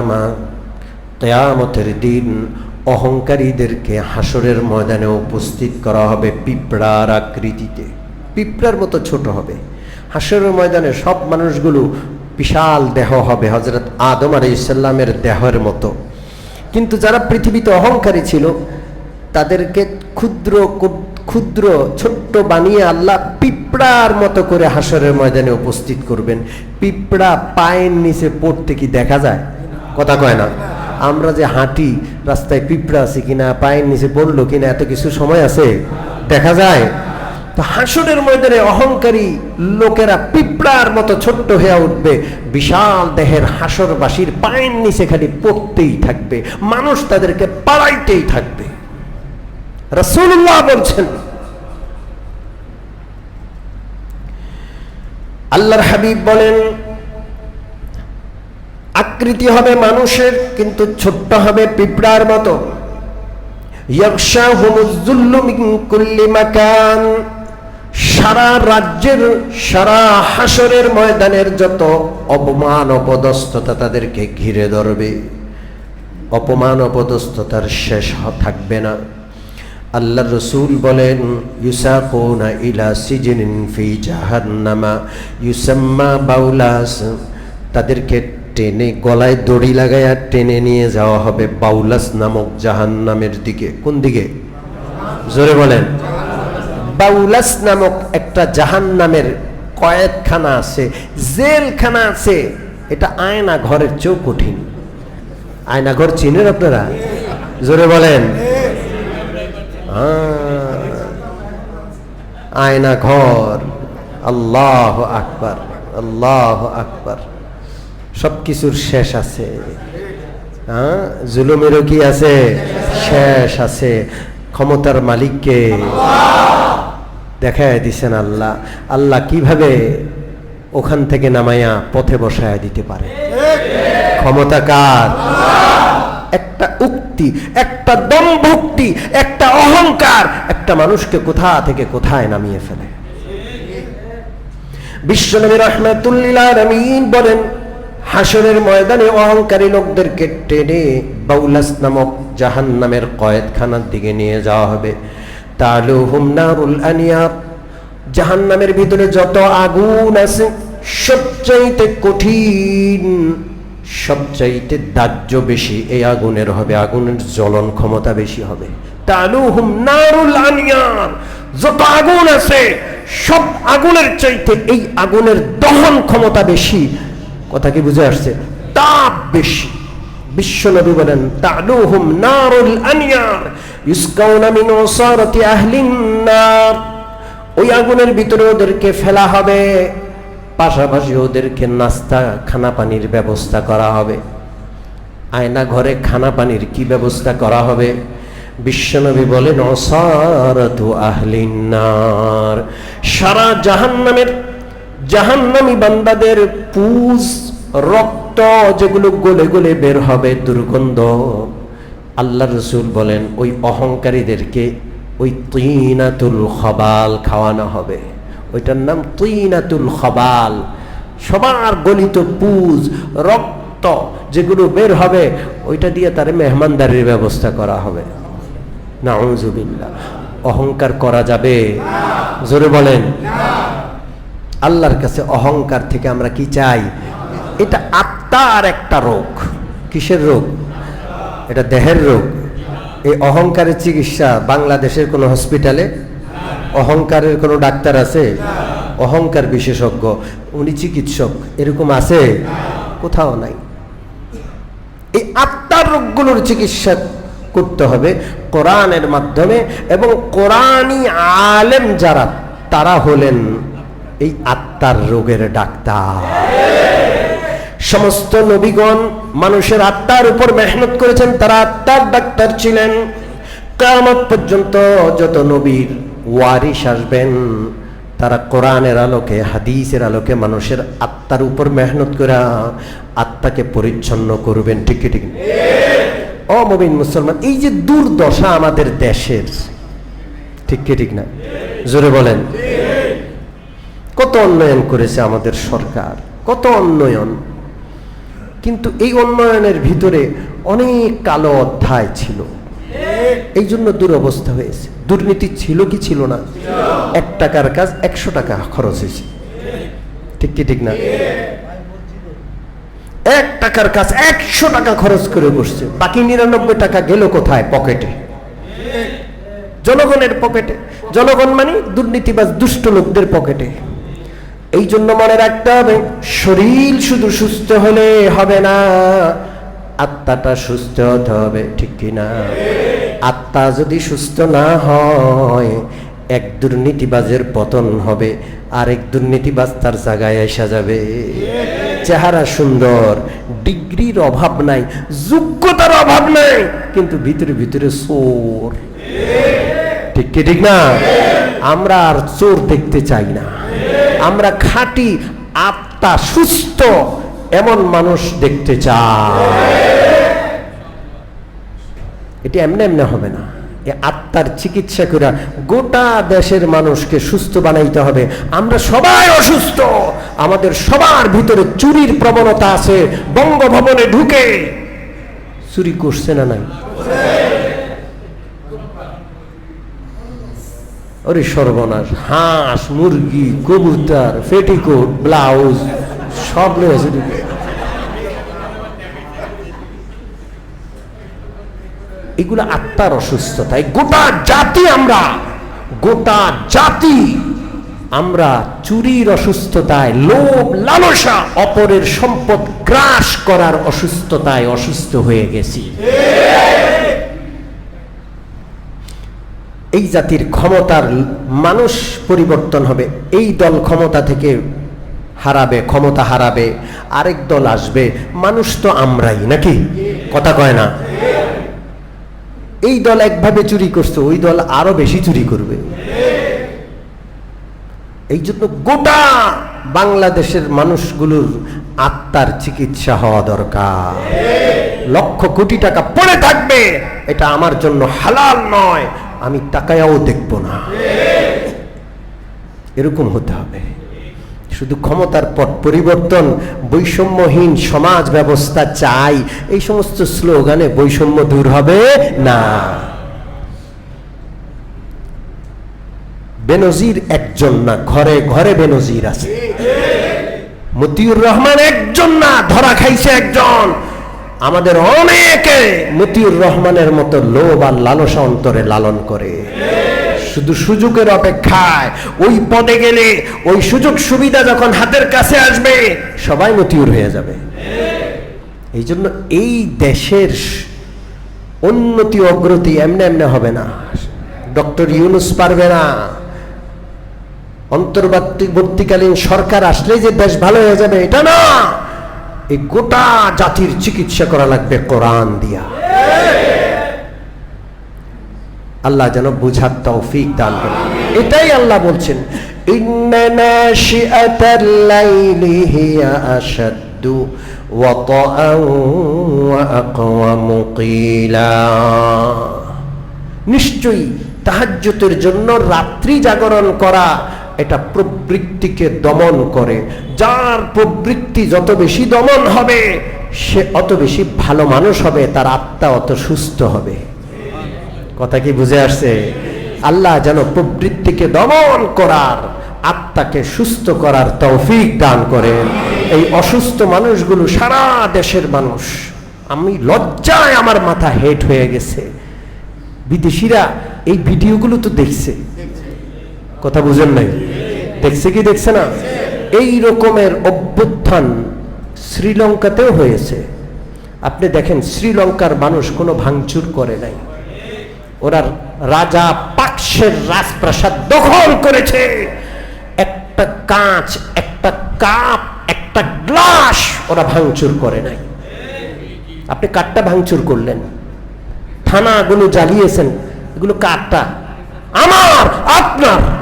আমা কেয়ামতের দিন অহংকারীদেরকে হাসরের ময়দানে উপস্থিত করা হবে পিঁপড়ার আকৃতিতে। পিঁপড়ার মতো ছোট হবে। হাসরের ময়দানে সব মানুষগুলো বিশাল দেহ হবে হজরত আদম আলী ইসাল্লামের দেহের মতো। কিন্তু যারা পৃথিবীতে অহংকারী ছিল, তাদেরকে ক্ষুদ্র ক্ষুদ্র ছোট্ট বানিয়ে আল্লাহ পিঁপড়ার মতো করে হাসরের ময়দানে উপস্থিত করবেন। পিঁপড়া পায়ের নিচে পড়তে কি দেখা যায়? কথা কয় না। আমরা যে হাঁটি, রাস্তায় পিঁপড়া আছে কিনা, পায়ের নিচে পড়ল কিনা, এত কিছু সময় আছে? দেখা যায়। তো হাসরের ময়দানে অহংকারী লোকেরা পিঁপড়ার মতো ছোট্ট হয়ে উঠবে। বিশাল দেহের হাসরবাসীর পায়ের নিচে খালি পড়তেই থাকবে। মানুষ তাদেরকে পাড়াইতেই থাকবে। রসুল্লাহ বলছেন, আল্লাহর হাবিব বলেন আকৃতি হবে মানুষের, কিন্তু ছোট্ট হবে পিঁপড়ার মতো। মাকান। সারা রাজ্যের, সারা হাসরের ময়দানের যত অপমান অপদস্থতা তাদেরকে ঘিরে ধরবে, অপমান অপদস্থতার শেষ থাকবে না। আল্লাহ রসুল বলেন, ইউসাকুনা ইলা সিজনিন ফি জাহান্নামা, ইউসাম্মা বাউলাস। তাদেরকে টেনে গলায় দড়ি লাগাইয়া টেনে নিয়ে যাওয়া হবে বাউলাস নামক জাহান্নামের দিকে। কোন দিকে? জোরে বলেন। বাউলাস নামক একটা জাহান্নামের কয়েকখানা আছে, জেলখানা আছে। এটা আয়না ঘরের চেয়েও কঠিন আয়না ঘর চিনেন আপনারা? জোরে বলেন। আয়না ঘর আল্লাহ আকবার আল্লাহ আকবার। সব কিছুর শেষ আছে। হ্যাঁ? জুলুমেরও কি আছে, শেষ আছে। ক্ষমতার মালিককে দেখায় দিছেন আল্লাহ। আল্লাহ কীভাবে ওখান থেকে নামাইয়া পথে বসায় দিতে পারে? ক্ষমতা কার? একটা উক্তি, একটা দম্ভক্তি একটা অহংকার, একটা মানুষকে কোথা থেকে কোথায় নামিয়ে ফেলে? বিশ্বনবী রহমাতুল্লিল আলামিন বলেন হাসরের ময়দানে অহংকারী লোকদেরকে টেনে বাউলাস নামক জাহান্নামের কয়েদখানার দিকে নিয়ে যাওয়া হবে। তালুহুম নারুল আনিয়াব জাহান্নামের ভিতরে যত আগুন আছে, সবচাইতে কঠিন, সবচাইতে দাহ্য বেশি এই আগুনের হবে। আগুনের জ্বলন ক্ষমতা বেশি হবে। তালুহুম নারুল আনিয়ার যত আগুন আছে, সব আগুনের চাইতে এই আগুনের দহন ক্ষমতা বেশি। কথা কি বুঝে আসছে? তাপ বেশি। বিশ্বনবী বলেন, তালুহুম নারুল আনিয়ার, ইউসকাউনা মিন ওসারাতি আহলিন নার। ওই আগুনের ভিতরে ওদেরকে ফেলা হবে। পাশাপাশি ওদেরকে নাস্তা খানা পানির ব্যবস্থা করা হবে। আয়না ঘরে খানা পানির কি ব্যবস্থা করা হবে? বিশ্বনবী বলেন অসারতু আহলিনার সারা জাহান্নামের, জাহান্নামী বান্দাদের পুজ, রক্ত যেগুলো গলে গলে বের হবে দুর্গন্ধ। আল্লাহ রসুল বলেন, ওই অহংকারীদেরকে ওই তুইনাতুল খবাল খাওয়ানো হবে। ওইটার নাম তুইনাতুল খবাল। সবার গলিত পুজ, রক্ত যেগুলো বের হবে, ওইটা দিয়ে তার মেহমানদারির ব্যবস্থা করা হবে। নাউজুবিল্লাহ। অহংকার করা যাবে। জোরে বলেন। আল্লাহর কাছে অহংকার থেকে আমরা কি চাই? এটা আত্মার একটা রোগ। কিসের রোগ? এটা দেহের রোগ। এই অহংকারের চিকিৎসা বাংলাদেশের কোনো হসপিটালে? অহংকারের কোনো ডাক্তার আছে? অহংকার বিশেষজ্ঞ। উনি চিকিৎসক। এরকম আছে? কোথাও নাই। এই আত্মার রোগগুলোর চিকিৎসা করতে হবে কোরআনের মাধ্যমে এবং কোরআনই আলেম যারা, তারা হলেন এই আত্মার রোগের ডাক্তার। সমস্ত নবীগণ মানুষের আত্মার উপর মেহনত করেছেন, তারা আত্মার ডাক্তার ছিলেন। কামত পর্যন্ত যত নবীর ওয়ারিস আসবেন, তারা কোরআনের আলোকে, হাদিসের আলোকে মানুষের আত্মার উপর মেহনত করে আত্মাকে পরিচ্ছন্ন করবেন, ঠিক ঠিক অমবিন মুসলমান, এই যে দুর্দশা আমাদের দেশের, ঠিক কি, ঠিক না? জোরে বলেন। কত উন্নয়ন করেছে আমাদের সরকার, কত উন্নয়ন। কিন্তু এই উন্নয়নের ভিতরে অনেক কালো অধ্যায় ছিল। এই জন্য দুরবস্থা হয়েছে। দুর্নীতি ছিল কি ছিল না? এক টাকার কাজ একশো টাকা খরচ হয়েছে। ঠিক কি ঠিক না? এক টাকার কাজ একশো টাকা খরচ করে বসছে। বাকি নিরানব্বই টাকা গেল কোথায়? পকেটে। জনগণের পকেটে। জনগণ মানে দুর্নীতিবাজ দুষ্ট লোকদের পকেটে। এই জন্য মনে রাখতে হবে, শরীর শুধু সুস্থ হলে হবে না, আত্মাটা সুস্থ হতে হবে, ঠিক কিনা আত্মা যদি সুস্থ না হয়, এক দুর্নীতিবাজের পতন হবে, আরেক দুর্নীতিবাজ তার জায়গায় আসা যাবে। চেহারা সুন্দর, ডিগ্রির অভাব নাই, যোগ্যতার অভাব নাই, কিন্তু ভিতরে ভিতরে চোর। ঠিক কি, ঠিক না? আমরা আর চোর দেখতে চাই না। আমরা খাঁটি আত্মা সুস্থ এমন মানুষ দেখতে চাই। এটি এমনি এমনি হবে না। আত্মার চিকিৎসা করে গোটা দেশের মানুষকে সুস্থ বানাইতে হবে। আমরা সবাই অসুস্থ। আমাদের সবার ভিতরে চুরির প্রবণতা আছে। বঙ্গভবনে ঢুকে চুরি করছে না নাই? ওরে সর্বনাশ, হাঁস, মুরগি, কবুতর, পেটিকোট, ব্লাউজ, সব রয়েছে ঢুকে এগুলো আত্মার অসুস্থতা গোটা জাতি আমরা, গোটা জাতি আমরা চুরির অসুস্থতায়, লোভ, লালসা, অপরের সম্পদ গ্রাস করার অসুস্থতায় অসুস্থ হয়ে গেছি। এই জাতির ক্ষমতার মানুষ পরিবর্তন হবে। এই দল ক্ষমতা থেকে হারাবে, ক্ষমতা হারাবে, আরেক দল আসবে। মানুষ তো আমরাই, নাকি? কথা কয় না। এই দল একভাবে চুরি করছে, ওই দল আরও বেশি চুরি করবে। এই জন্য গোটা বাংলাদেশের মানুষগুলোর আত্মার চিকিৎসা হওয়া দরকার। লক্ষ কোটি টাকা পড়ে থাকবে, এটা আমার জন্য হালাল নয়। আমি টাকায়াও দেখব না। এরকম হতে হবে। শুধু ক্ষমতার পট পরিবর্তন, বৈষম্যহীন সমাজ ব্যবস্থা চাই। এই সমস্ত স্লোগানে বৈষম্য দূর হবে না। বেনজির একজন না, ঘরে ঘরে বেনজির আছে। মতিউর রহমান একজন না, ধরা খাইছে একজন। আমাদের অনেকে মতিউর রহমানের মতো লোভ আর লালসা অন্তরে লালন করে। শুধু সুযোগের অপেক্ষায় ওই পদে গেলে ওই সুযোগ সুবিধা যখন হাতের কাছে আসবে, সবাই মতিউর হয়ে যাবে। এই জন্য এই দেশের উন্নতি, অগ্রতি এমনি এমনি হবে না। ডক্টর ইউনুস পারবে না। অন্তর্বর্তীকালীন সরকার আসলে যে দেশ ভালো হয়ে যাবে, এটা না। এই গোটা জাতির চিকিৎসা করা লাগবে কোরআন দিয়া। আল্লাহ যেন বুঝার তৌফিক দান করে এটাই আল্লাহ বলছেন নিশ্চয়ই তাহাজ্জুতের জন্য রাত্রি জাগরণ করা এটা প্রবৃত্তিকে দমন করে। যার প্রবৃত্তি যত বেশি দমন হবে, সে অত বেশি ভালো মানুষ হবে, তার আত্মা অত সুস্থ হবে। কথা কি বুঝে আসছে? আল্লাহ যেন প্রবৃত্তিকে দমন করার, আত্মাকে সুস্থ করার তৌফিক দান করেন। এই অসুস্থ মানুষগুলো সারা দেশের মানুষ। আমি লজ্জায় আমার মাথা হেট হয়ে গেছে। বিদেশিরা এই ভিডিওগুলো তো দেখছে। কথা বুঝেন নাই? দেখছে কি দেখছে না? এই রকমের অভ্যুত্থান শ্রীলঙ্কাতেও হয়েছে। আপনি দেখেন শ্রীলঙ্কার মানুষ কোনো ভাঙচুর করে নাই। ওরা রাজা পাকসের রাজপ্রাসাদ দখল করেছে। একটা কাঁচ, একটা কাপ, একটা গ্লাস ওরা ভাঙচুর করে নাই। আপনি কাঠটা ভাঙচুর করলেন। থানাগুলো জ্বালিয়েছেন। এগুলো কাঠটা আমার, আপনার।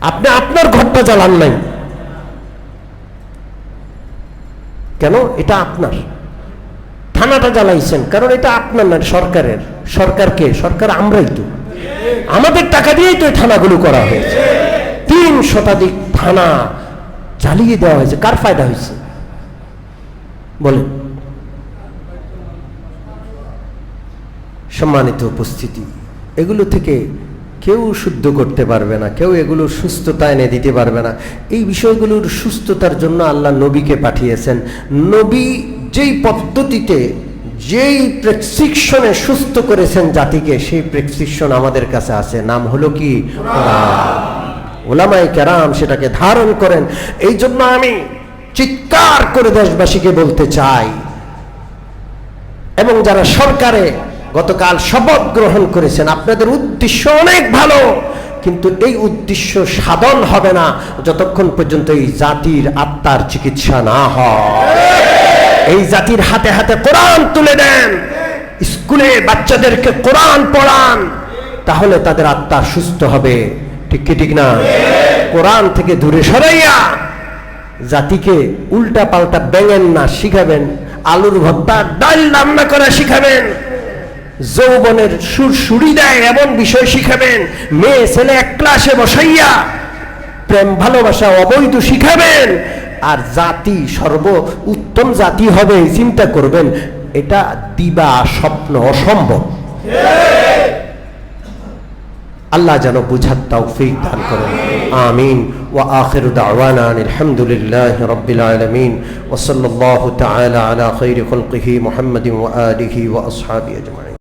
আপনি আপনার ঘরটা জ্বালান নাই। কেন? এটা আপনার। থানাটা জ্বালাইছেন, কারণ এটা আপনার না সরকারের। সরকারকে সরকার আমরাই তো। আমাদের টাকা দিয়েই তো এই থানাগুলো করা হয়েছে। তিন শতাধিক থানা জ্বালিয়ে দেওয়া হয়েছে। কার ফায়দা হয়েছে? বলেন। সম্মানিত উপস্থিতি, এগুলো থেকে কেউ শুদ্ধ করতে পারবে না, কেউ এগুলো সুস্থতা এনে দিতে পারবে না। এই বিষয়গুলোর সুস্থতার জন্য আল্লাহ নবীকে পাঠিয়েছেন। নবী যেই পদ্ধতিতে, যেই প্রেসক্রিপশনে সুস্থ করেছেন জাতিকে, সেই প্রেসক্রিপশন আমাদের কাছে আছে। নাম হলো কি? ওলামাই কেরাম সেটাকে ধারণ করেন। এই জন্য আমি চিৎকার করে দেশবাসীকে বলতে চাই। এবং যারা সরকারে গতকাল শপথ গ্রহণ করেছেন। আপনাদের উদ্দেশ্য অনেক ভালো, কিন্তু এই উদ্দেশ্য সাধন হবে না যতক্ষণ পর্যন্ত এই জাতির আত্মার চিকিৎসা না হয়। এই জাতির হাতে হাতে কোরআন তুলে দেন। স্কুলে বাচ্চাদেরকে কোরআন পড়ান, তাহলে তাদের আত্মা সুস্থ হবে। ঠিক কি, ঠিক না? কোরআন থেকে দূরে সরাইয়া জাতিকে উল্টা পাল্টা ব্যাঙেন না শিখাবেন, আলুর ভর্তা ডাল রান্না করা শিখাবেন। যৌবনের সুর সুরি দেয়, এমন বিষয় শিখাবেন। মেয়ে, ছেলে এক ক্লাসে বসাইয়া প্রেম, ভালোবাসা, অবৈধ শিখাবেন। আর জাতি সর্ব উত্তম জাতি হবে চিন্তা করবেন, এটা দিবা স্বপ্ন অসম্ভব। আল্লাহ যেন বুঝার তৌফিক দান করেন। আমিন। ওয়া আখিরু দাওয়ানা আলহামদুলিল্লাহি রাব্বিল আলামিন। ওয়া সাল্লাল্লাহু তাআলা আলা খাইরি খালকিহি মুহাম্মাদিন ওয়া আলিহি ওয়া আসহাবিহি আজমাইন।